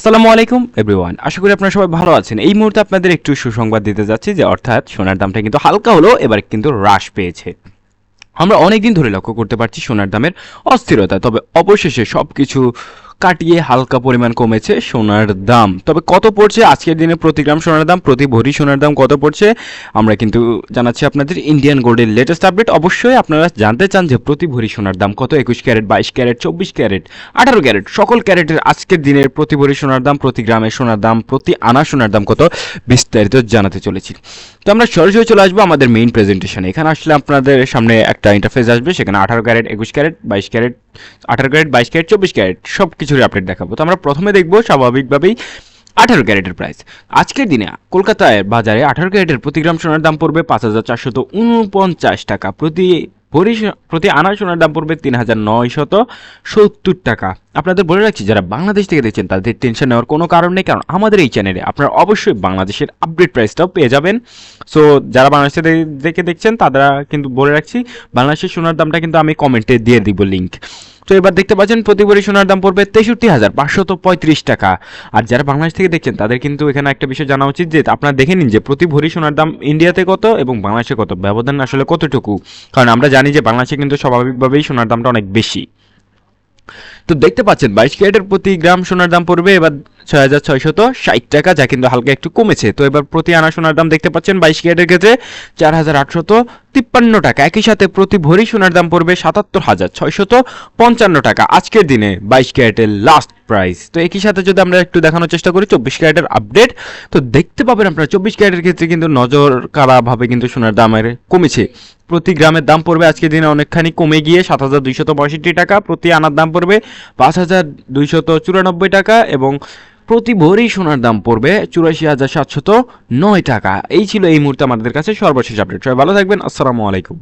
আসসালামু আলাইকুম এভরিওয়ান আশা করি আপনারা সবাই ভালো আছেন। এই মুহূর্তে আপনাদের একটু সুসংবাদ দিতে যাচ্ছি যে, অর্থাৎ সোনার দামটা কিন্তু হালকা হলো এবার কিন্তু হ্রাস পেয়েছে। আমরা অনেকদিন ধরে লক্ষ্য করতে পারছি সোনার দামের অস্থিরতা, তবে অবশেষে সব কিছু কাটিয়ে হালকা পরিমাণ কমেছে সোনার দাম। তবে কত পড়ছে আজকের দিনে প্রতি গ্রাম সোনার দাম? প্রতি ভরি সোনার দাম কত পড়ছে? আমরা কিন্তু জানাচ্ছি আপনাদের ইন্ডিয়ান গোল্ডের লেটেস্ট আপডেট অবশ্যই আপনারা জানতে চান যে প্রতি ভরি সোনার দাম কত? একুশ ক্যারেট, বাইশ ক্যারেট, চব্বিশ ক্যারেট, আঠারো ক্যারেট, সকল ক্যারেটের আজকের দিনের প্রতি ভরি সোনার দাম, প্রতি গ্রামে সোনার দাম, প্রতি আনা সোনার দাম কত? বিস্তারিত জানাতে চলেছি। তো আমরা সরাসরি চলে আসব আমাদের মেইন প্রেজেন্টেশনে এখানে আসলে আপনাদের সামনে একটা ইন্টারফেস আসবে, সেখানে আঠারো ক্যারেট, একুশ ক্যারেট, বাইশ ক্যারেট আঠারো ক্যারেট, বাইশ ক্যারেট, চব্বিশ ক্যারেট সব কিছুরই আপডেট দেখাবো। তো আমরা প্রথমে দেখব স্বাভাবিকভাবেই আঠারো ক্যারেটের প্রাইস আজকের দিনে কলকাতায় বাজারে আঠারো ক্যারেটের প্রতি গ্রাম সোনার দাম পড়বে পাঁচ হাজার চারশত উনপঞ্চাশ টাকা। প্রতি ভরি প্রতি আনা সোনার দাম পড়বে তিন হাজার নয়শত সত্তর টাকা। আপনাদের বলে রাখছি, যারা বাংলাদেশ থেকে দেখছেন, তাদের টেনশন নেওয়ার কোনো কারণ নেই, কারণ আমাদের এই চ্যানেলে আপনারা অবশ্যই বাংলাদেশের আপডেট প্রাইসটাও পেয়ে যাবেন। সো যারা বাংলাদেশ থেকে দেখে দেখছেন, তারা কিন্তু বলে রাখছি, বাংলাদেশের সোনার দামটা কিন্তু আমি কমেন্টে দিয়ে দিব লিঙ্ক তো এবার দেখতে পাচ্ছেন প্রতি ভরি সোনার দাম পড়বে তেষট্টি হাজার পাঁচশত পঁয়ত্রিশ টাকা। আর যারা বাংলাদেশ থেকে দেখছেন, তাদের কিন্তু এখানে একটা বিষয় জানা উচিত যে, আপনারা দেখে নিন যে, প্রতি ভরি সোনার দাম ইন্ডিয়াতে কত এবং বাংলাদেশে কত? ব্যবধান আসলে কতটুকু? কারণ আমরা জানি যে, বাংলাদেশে কিন্তু স্বাভাবিকভাবেই সোনার দামটা অনেক বেশি। তো দেখতে পাচ্ছেন, বাইশ ক্যারেটের প্রতি গ্রাম সোনার দাম পড়বে এবার ছয় হাজার ছয়শত ষাট টাকা, যা কিন্তু হালকা একটু কমেছে। তো এবার প্রতি আনা সোনার দাম দেখতে পাচ্ছেন, বাইশ ক্যারেটের ক্ষেত্রে চার হাজার আটশত তিপ্পান্ন টাকা। একই সাথে প্রতি ভরি সোনার দাম পড়বে সাতাত্তর হাজার ছয়শত পঞ্চান্ন টাকা। আজকের দিনে বাইশ ক্যারেটের লাস্ট প্রাইস তো একই সাথে যদি আমরা একটু দেখানোর চেষ্টা করি, চব্বিশ ক্যারেটের আপডেট তো দেখতে পাবেন আপনারা চব্বিশ ক্যারেটের ক্ষেত্রে কিন্তু নজর কাড়াভাবে কিন্তু সোনার দামের কমেছে। প্রতি গ্রামের দাম পড়বে আজকের দিনে অনেকখানি কমে গিয়ে সাত হাজার দুইশত টাকা। প্রতি আনার দাম পড়বে পাঁচ হাজার দুইশত চুরানব্বই টাকা এবং প্রতি ভরি সোনার দাম পড়বে চুরাশি হাজার সাতশত নয় টাকা। এই ছিল এই মুহূর্তে আমাদের কাছে সর্বশেষ আপডেট সবাই ভালো থাকবেন। আসসালামু আলাইকুম।